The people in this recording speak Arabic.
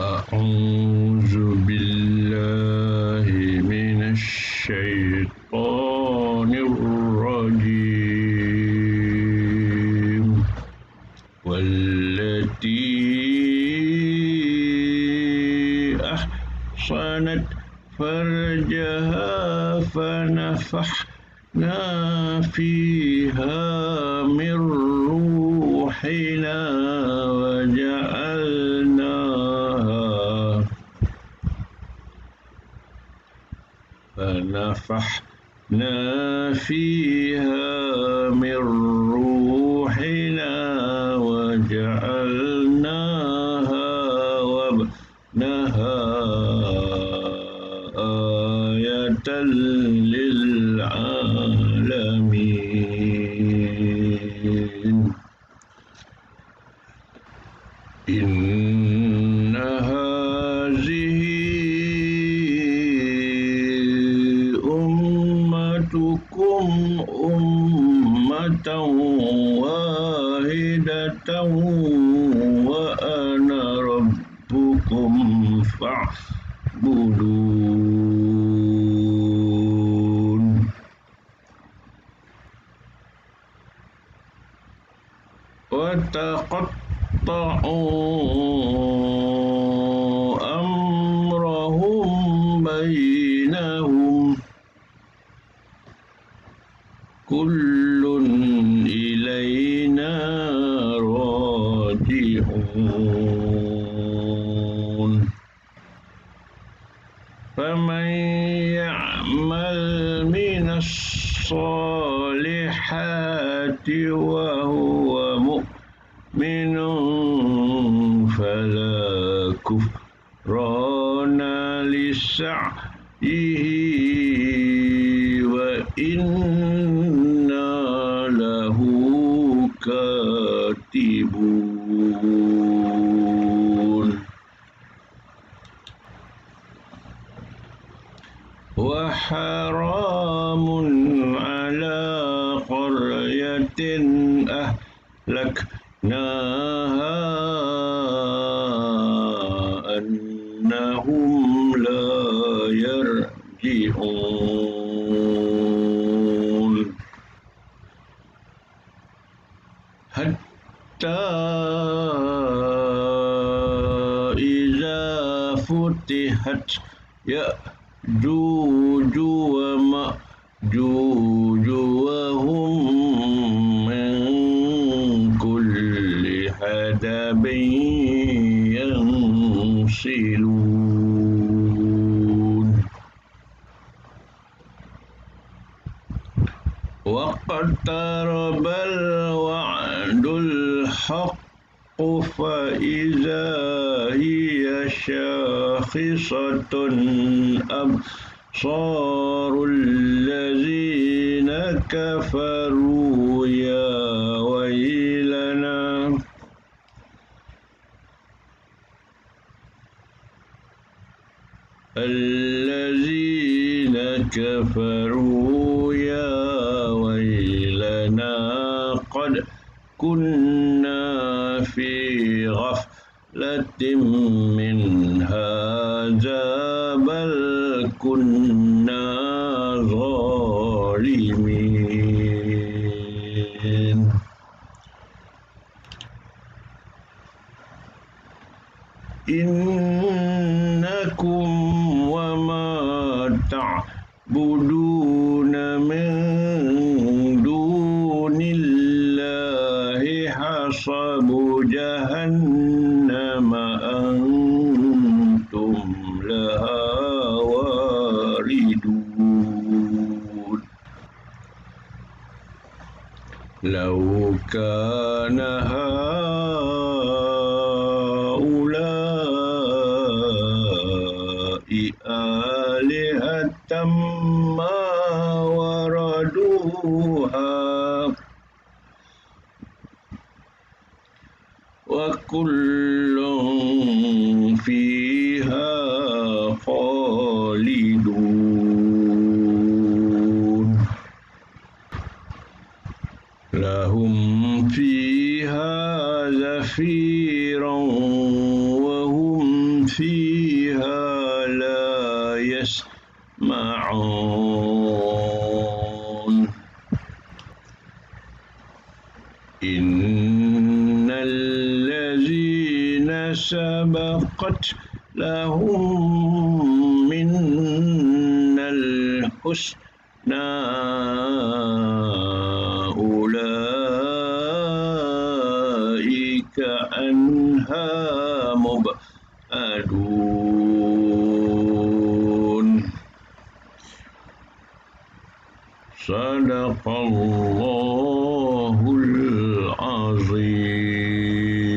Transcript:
أعوذ بالله من الشيطان الرجيم. والتي أحصنت فرجها فنفحنا فيها من روحنا. فنفحنا فيها من روحنا وجعلناها وابنها آية للعالمين. أمتكم أمة واحدة وأنا ربكم فاعبدون. وتقطعوا وهو مؤمن فلا كفران لسعيه وإنا له كاتبون. وحرام أهلكناها أنهم لا يرجعون حتى إذا فتحت يأجوج ومأجوج وهم حدب ينسلون واقترب الوعد الحق فإذا هي شاخصة أبصار الذين كفروا يا ويلنا الذين كفروا يا ويلنا قد كنا في غفلة من وما تعبدون من دون الله حصب جهنم أنتم لها واردون. لو كان هؤلاء وردوها وكل فيها خالدون. لهم فيها زفير إن الذين سبقت لهم منا الحسنى أولئك عنها مبعدون. صدق الله العظيم